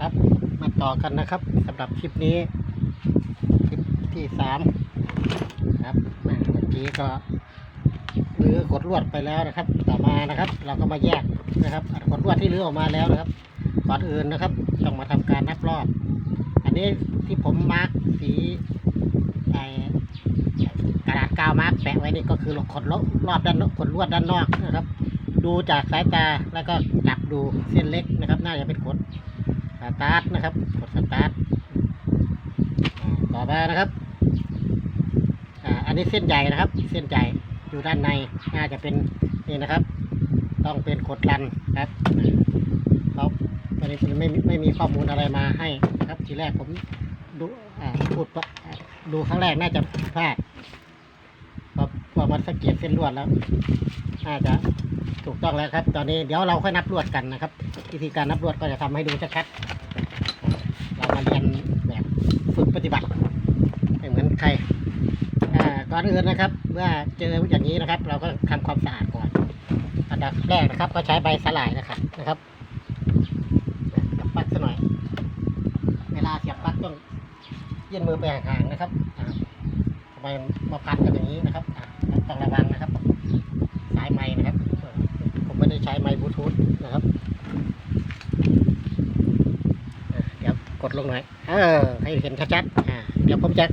ครับ มาต่อกันนะครับสำหรับคลิปนี้ คลิปที่สามครับเมื่อกี้ก็รื้อกดลวดไปแล้วนะครับ ต่อมานะครับ เราก็มาแยกนะครับกดลวดที่รื้อออกมาแล้วนะครับก่อนอื่นนะครับ ต้องมาทำการนับรอบ อันนี้ที่ผมมาร์กสีไอกระดาษกาวมาร์กแปะไว้นี่ก็คือขดลรอบด้านนอกขดลวดด้านนอกนะครับ ดูจากสายตาแล้วก็จับดูเส้นเล็กนะครับ น่าจะเป็นขด ตาร์ทนะครับ กดสตาร์ทอ่าต่อมานะครับอ่าอันนี้เส้นใหญ่นะครับ เส้นใหญ่อยู่ด้านในน่าจะเป็นนี่นะครับ ต้องเป็นขดรันครับเขาตอนนี้ไม่มีไม่มีข้อมูลอะไรมาให้นะครับ ทีแรกผมดูอ่าพูดดูครั้งแรกน่าจะผิดพลาดพอพอมาสังเกตเส้นลวดแล้วน่าจะถูกต้องแล้วครับ ตอนนี้เดี๋ยวเราค่อยนับลวดกันนะครับ วิธีการนับลวดก็จะทำให้ดูชัดๆเรามาเรียนแบบฝึกปฏิบัติไม่เหมือนใคร อื่นอื่นนะครับเมื่อเจออย่างนี้นะครับ เราก็ทำความสะอาดก่อน อันดับแรกนะครับ ก็ใช้ใบสลายนะครับนะครับเสียบปลั๊กซะหน่อย เวลาเสียบปลั๊กต้องยื่นมือไปห่างๆนะครับอ่าทำไมมาพันกันอย่างนี้นะครับต้องระวังนะครับ สายไม้นะครับ ผมไม่ได้ใช้ไม้บลูทูธนะครับเดี๋ยวกดลงหน่อยเออให้เห็นชัดๆเดี๋ยวผมจะ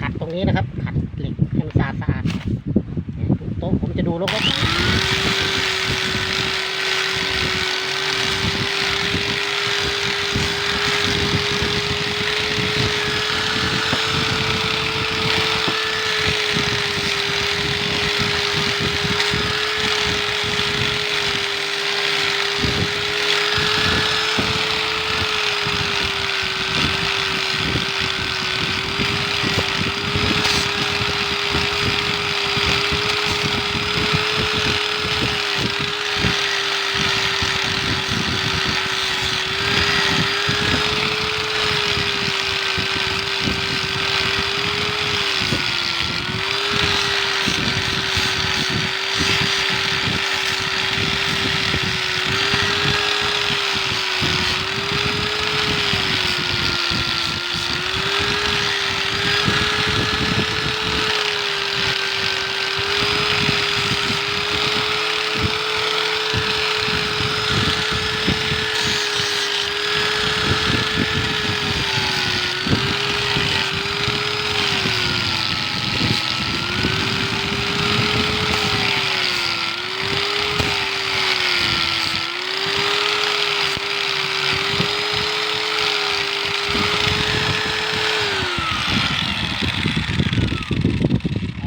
ขัดตรงนี้นะครับ มือสะอาดสะอาดเนี่ยโต๊ะผมจะดูลกอ่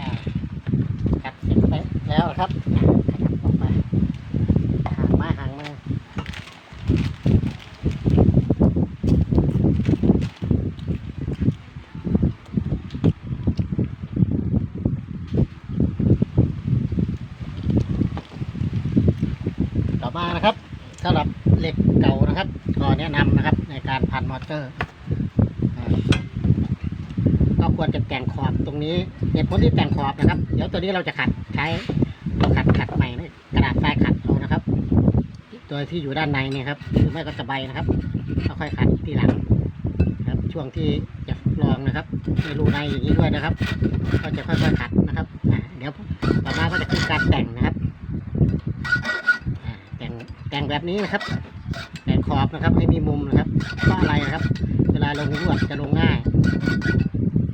าขัดเสร็จไปแล้วครับขยับออกมาห่างมาห่างมาต่อมานะครับสำหรับเหล็กเก่านะครับก็แนะนำนะครับ ในการพันม อเตอร์ก็ควรจะแต่งขอบตรงนี้เหตุผลที่แต่งขอบนะครับ เดี๋ยวตัวนี้เราจะขัดใช้ขัดขัดใหม่นะกระดาษทรายขัดเอานะครับ ตัวที่อยู่ด้านในนี่ครับหรือไม่ก็ตะไบนะครับเราค่อยขัดทีหลังครับ ช่วงที่จะลองนะครับในรูในอย่างนี้ด้วยนะครับ ก็จะค่อยๆขัดนะครับเดี๋ยวต่อมาก็จะคือการแต่งนะครับแต่งแต่งแบบนี้นะครับแต่งขอบนะครับให้มีมุมนะครับ ลาลงลวดจะลงง่าย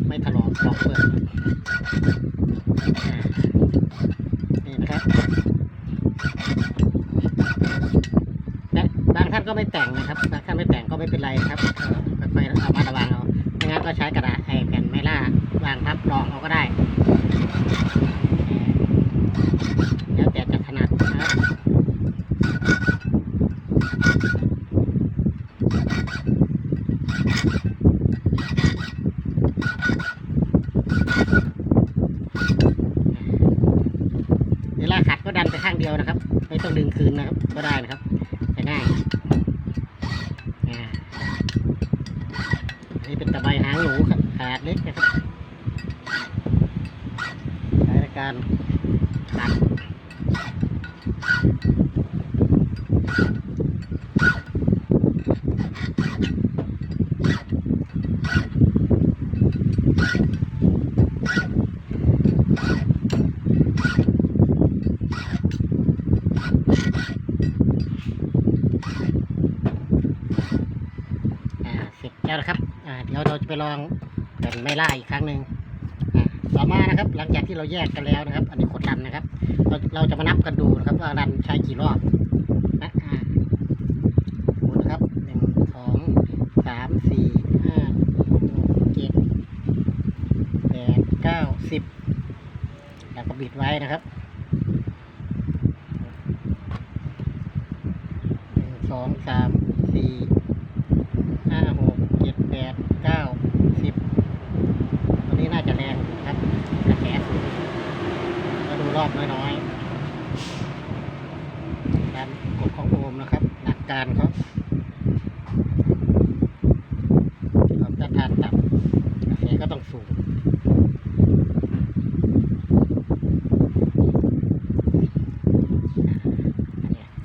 ไม่ถลอกปลอกเปลือกอ่านี่นะครับและบางท่านก็ไม่แต่งนะครับบางท่านไม่แต่งก็ไม่เป็นไรนะครับเออค่อยๆเอามาระวังเอาไม่งั้นก็ใช้กระดาษไอ้แผ่นไมล่าวางทับรองเอาก็ได้เดี๋ยวแต่จะถนัดนะครับเวลาขั ดก็ดันไปข้างเดียวนะครับ ไม่ต้องดึงคืนนะครับ ก็ได้นะครับจะง่ายอ่าอันนี้เป็นตะไบหางหนูครับขาดเล็กนะครับใช้ในการขัด แล้วนะครับ อ่า เดี๋ยวเราจะ ไปลองแผ่นไม่ล่าอีกครั้งหนึ่งต่อมานะครับ หลังจากที่เราแยกกันแล้วนะครับ อันนี้ขดรันนะครับ เราเราจะมานับกันดูนะครับ ว่ารันใช้กี่รอบนะอ่าดูนะครับหนึ่งสองสามสี่ห้าหกเจ็ดแปดเก้าสิบแล้วก็บิดไว้นะครับหนึ่งสองสามสี่ห้าหกเจ็ดแปดเก้าสิบตัวนี้น่าจะแรงอยู่นะครับกระแสสูงก็ดูรอบน้อยๆการกดของโอห์มนะครับ หลักการเขาความต้านทานต่ำกระแสก็ต้องสูง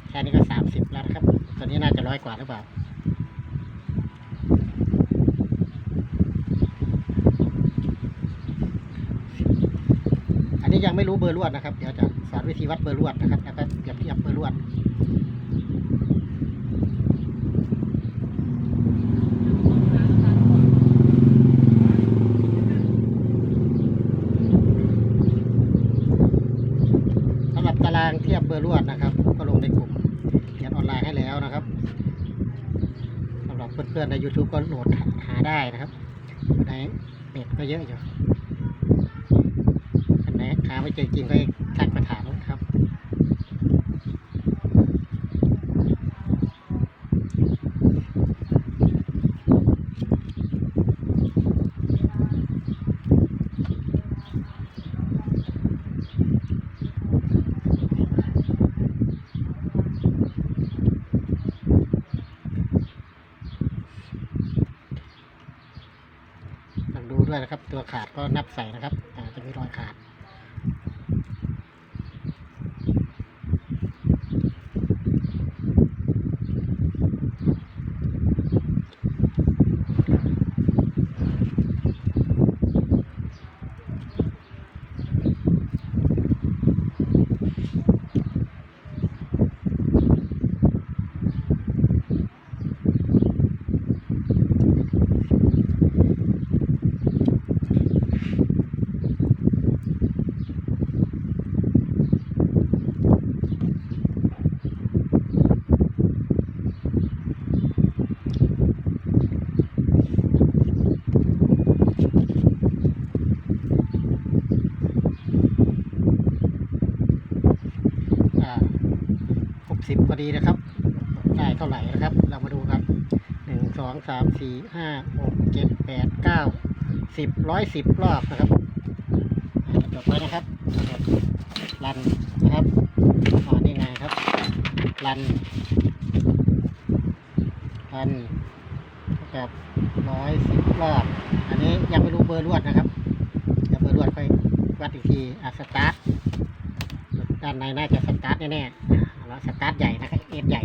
แค่นี้ก็สามสิบแล้วนะครับ ตัวนี้น่าจะร้อยกว่า หรือเปล่าอันนี้ยังไม่รู้เบอร์ลวดนะครับ เดี๋ยวจะสอนวิธีวัดเบอร์ลวดนะครับแล้วก็เปรียบเทียบเบอร์ลวดสำหรับตารางเทียบเบอร์ลวดนะครับ ก็ลงในกลุ่มเรียนออนไลน์ให้แล้วนะครับสำหรับ เพื่อนๆใน YouTube ก็โหลดหาได้นะครับในเน็ตก็เยอะอยู่อันไหนหาไม่เจอจริงก็ทักมาถามนะครับ ต้องดูด้วยนะครับ ตัวขาดก็ นับใส่นะครับจะมีรอยขาด อ่าหก สิบพอดีนะครับ ได้เท่าไหร่นะครับ เรามาดูครับหนึ่งสองสามสี่ห้าหกเจ็ดแปดเก้าสิบร้อยสิบรอบนะครับอ่าจบไปนะครับรันนะครับอ่านี่ไงครับ รัน รันกับร้อยสิบรอบ อันนี้ยังไม่รู้เบอร์ลวดนะครับเดี๋ยวเบอร์ลวดค่อยวัดอีกทีอะสตาร์ทด้านในน่าจะสตาร์ทแน่ๆ แล้วสตาร์ทใหญ่นะครับเอสใหญ่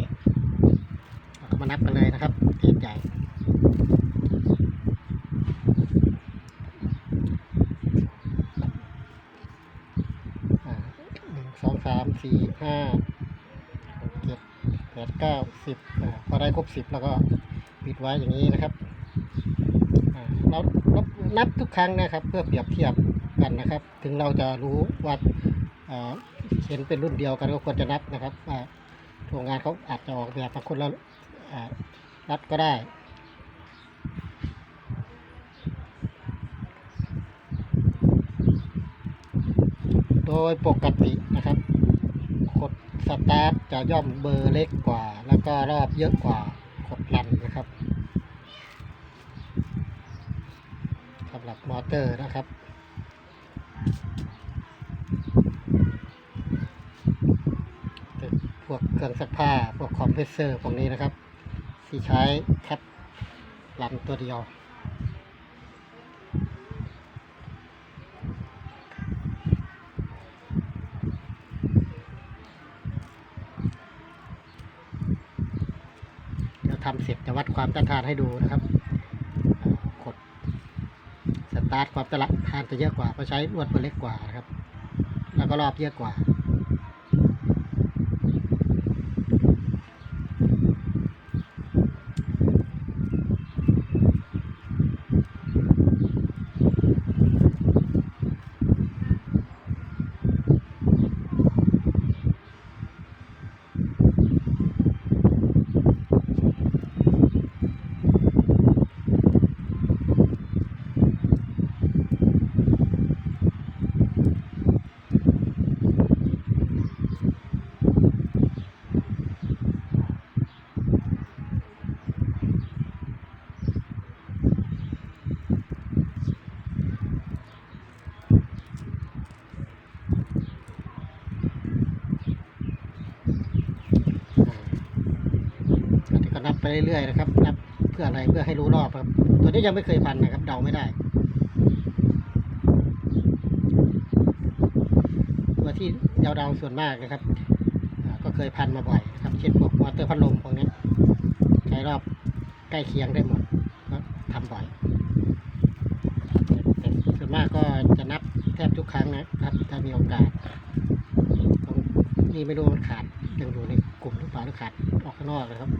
เราก็มานับกันเลยนะครับเอสใหญ่หนึ่งสองสามสี่ห้าหกเจ็ดแปดเก้าสิบพอได้ครบสิบแล้วก็ปิดไว้อย่างนี้นะครับเราเรานับทุกครั้งนะครับ เพื่อเปรียบเทียบกันนะครับ ถึงเราจะรู้ว่า เห็นเป็นรุ่นเดียวกันก็ควรจะนับนะครับว่าโรงงานเขาอาจจะออกแบบมาคนละอ่ารัดก็ได้โดยปกตินะครับกดสตาร์ทจะย่อมเบอร์เล็กกว่า แล้วก็รอบเยอะกว่ากดรันนะครับสำหรับมอเตอร์นะครับ พ วกเครื่องซักผ้า พวกคอมเพรสเซอร์พวกนี้นะครับ ที่ใช้แคปรันตัวเดียว เดี๋ยวทำเสร็จจะวัดความต้านทานให้ดูนะครับกดสตาร์ทความต้านทานจะเยอะกว่าเพราะใช้ลวดเบอร์เล็กกว่านะครับ แล้วก็รอบเยอะกว่า นับไป เรื่อยๆนะครับนับเพื่ออะไรเพื่อให้รู้รอบครับ ตัวนี้ยังไม่เคยพันนะครับ เดาไม่ได้ ตัวที่เดาๆส่วนมากนะครับ ก็เคยพันมาบ่อยครับเช่นพวกมอเตอร์พัดลมพวกนี้ใช้รอบใกล้เคียงได้หมดก็ทำบ่อยส่วนมากก็จะนับแทบทุกครั้งนะครับถ้ามีโอกาสนี่ไม่รู้มันขาดยังอยู่ในกลุ่มหรือเปล่าหรือขาดออกข้างนอกนะครับ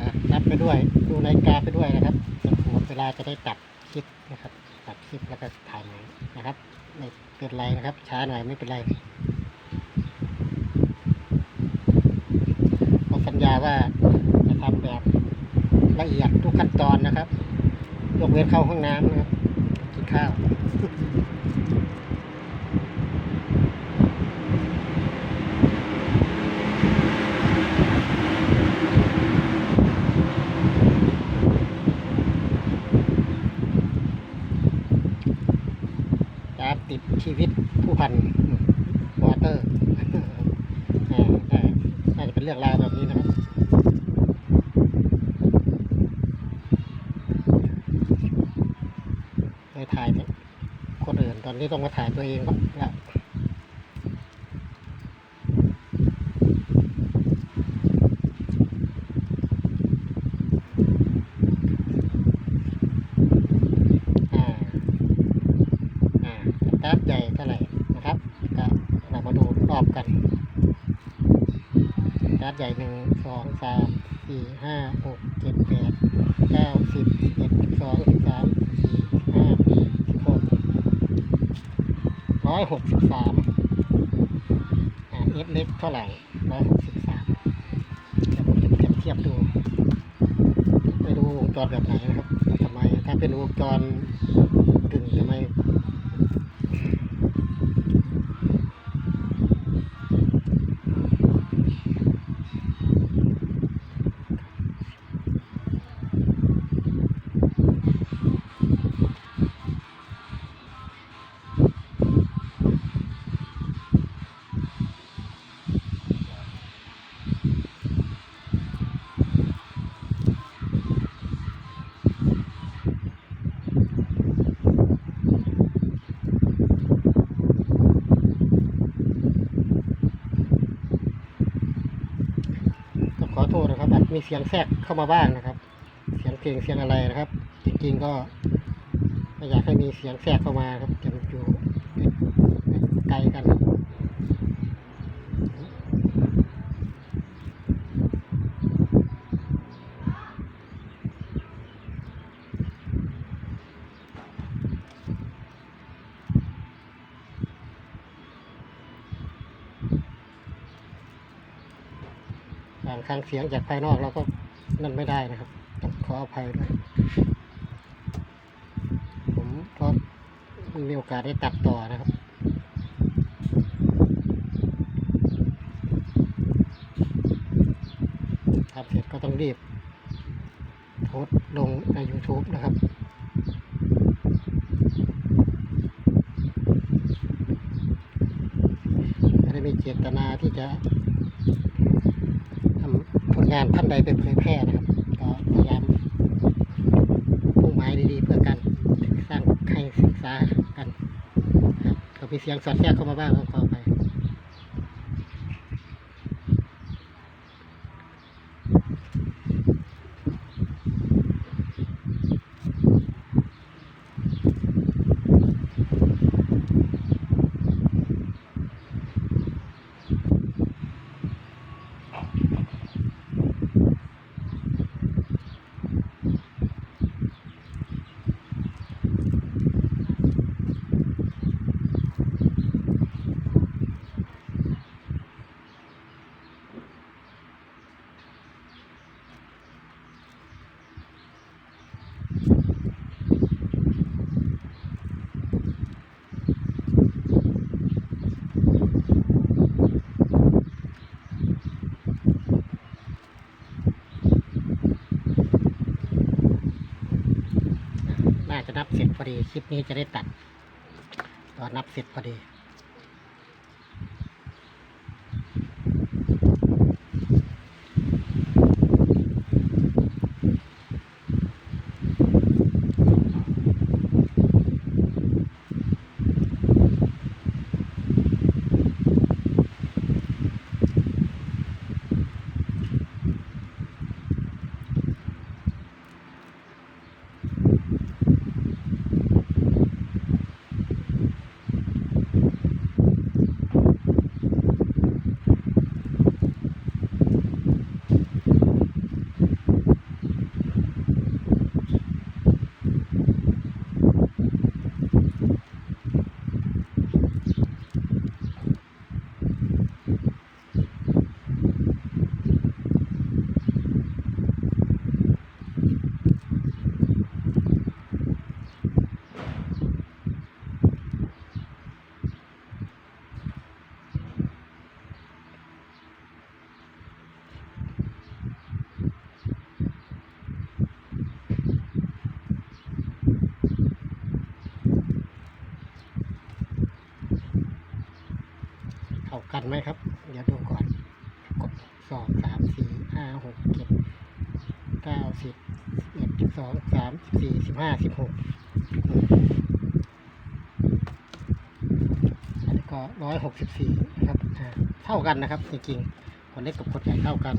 อะนับไปด้วยดูนาฬิกาไปด้วยนะครับหมดเว ลาจะได้ตัดคลิปนะครับตัดคลิปแล้วก็ถ่ายใหม่นะครับไม่เป็นไรนะครับ ช้าหน่อยไม่เป็นไรผมสัญญาว่าจะทำแบบละเอียดทุกขั้นตอนนะครับ ยกเว้นเข้าห้องน้ำนะครับกินข้าว ติดชีวิตผู้พันวอเตอร์อ่าได้น่าจะเป็นเรื่องราวแบบนี้นะครับไปถ่ายคนอื่นตอนนี้ต้องมาถ่ายตัวเองก็และอ่า อ่าสตาร์ทใหญ่เท่าไหร่นะครับก็เรามาดูรอบกันสตาร์ทใหญ่หนึ่งสองสามสี่ห้าหกเจ็ดแปด เก้าสิบสิบเอ็ดสิบสองสิบสามสี่ห้าสิบหกร้อยหกสิบสามเอสเล็กเท่าไหร่ร้อยหกสิบสามเดี๋ยวผมจะเปรียบเทียบดู ไปดูวงจรแบบไหนนะครับทำไมถ้าเป็นวงจรกึ่งทำไม เสียงแทรกเข้ามาบ้างนะครับ เสียงเพลงเสียงอะไรนะครับ จริงๆก็ไม่อยากให้มีเสียงแทรกเข้ามาครับจะอยู่ไกลกันครับบางครั้งเสียงจากภายนอกเราก็นั่นไม่ได้นะครับต้องขออภัยด้วยผมเพราะม่มีโอกาสได้ตัดต่อนะครับทำเสร็จก็ต้องรีบโพสลงใน YouTube นะครับ ไม่ได้มีเจตนาที่จะ งานท่านใดไปเผยแพร่นะครับก็พยายามมุ่งหมายดีๆเพื่อกันสร้างให้ศึกษากันครับก็มีเสียงสอดแทรกเข้ามาบ้างก็ ร็จพอดี คลิปนี้จะได้ตัด ตอนนับเสร็จพอดี เข้ากันไหมครับ เดี๋ยวดูก่อน กดสองสามสี่ห้าหกเจ็ดเก้าสิบเอ็ดสองสามสิบสี่สิบห้าสิบหกอันนี้ก็ร้อยหกสิบสี่นะครับเท่ากันนะครับ จริงๆคนเล็กกับคนใหญ่เท่ากัน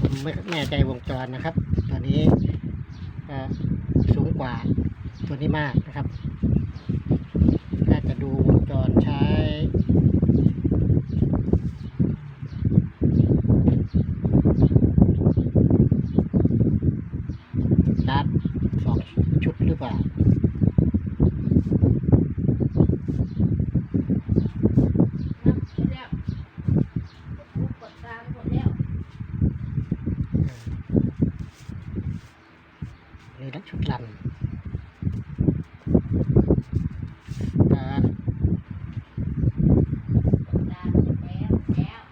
ผมไม่แน่ใจวงจรนะครับ ตอนนี้สูงกว่าตัวนี้มากนะครับ ถ้าจะดูวงจรใช้าร์จสองชุดหรือเปล่า นับไปแล้วลูกกดตามหมดแล้ว นี่ละชุดลันอ่า กดตามหมดแล้วแล้ว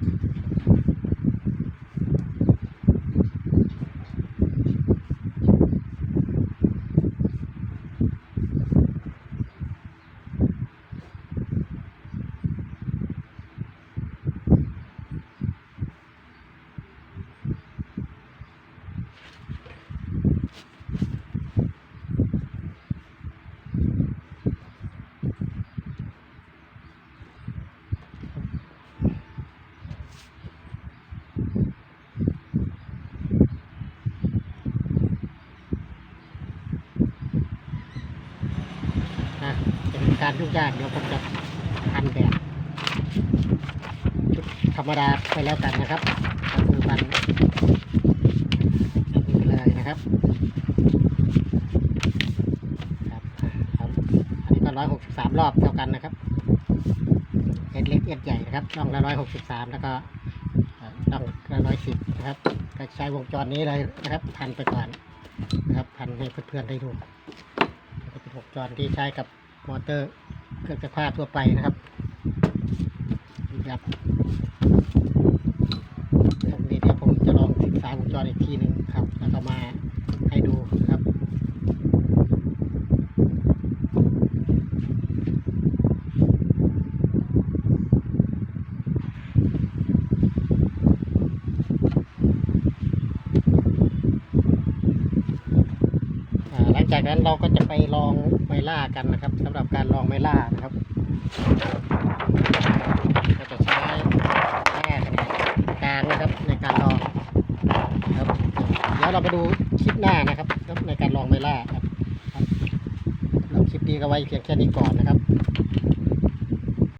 นะเป็น การยุ่งยากเดี๋ยวผมจะพันแบบธรรมดาไปแล้วกันนะครับก็คือพันนี้เลยนะครับครับอ่าอันนี้ก็ร้อยหกสิบสามรอบเท่ากันนะครับเอ็ดเล็กเอ็ดใหญ่นะครับช่องละร้อยหกสิบสามแล้วก็เอ่อช่องละร้อยสิบนะครับก็ใช้วงจรนี้เลยนะครับพันไปก่อนนะครับพันให้เพื่อนๆได้ดูเป็นวงจรที่ใช้กับ มอเตอร์เครื่องซักผ้าทั่วไปนะครับครับตรงนี้เดี๋ยวผมจะลองศึกษาวงจรอีกทีหนึ่งครับ แล้วก็มาให้ดูครับ จากนั้นเราก็จะไปลองไม ล่ากันนะครับสำหรับการลองไมล่านะครับก็จะใช้แม่กลางนะครับในการลองครับเดี๋ยวเราไปดูคลิปหน้านะครับในการลองไมล่าครับครับแล้วคลิปนี้ก็ไว้เพียงแค่นี้ก่อนนะครับ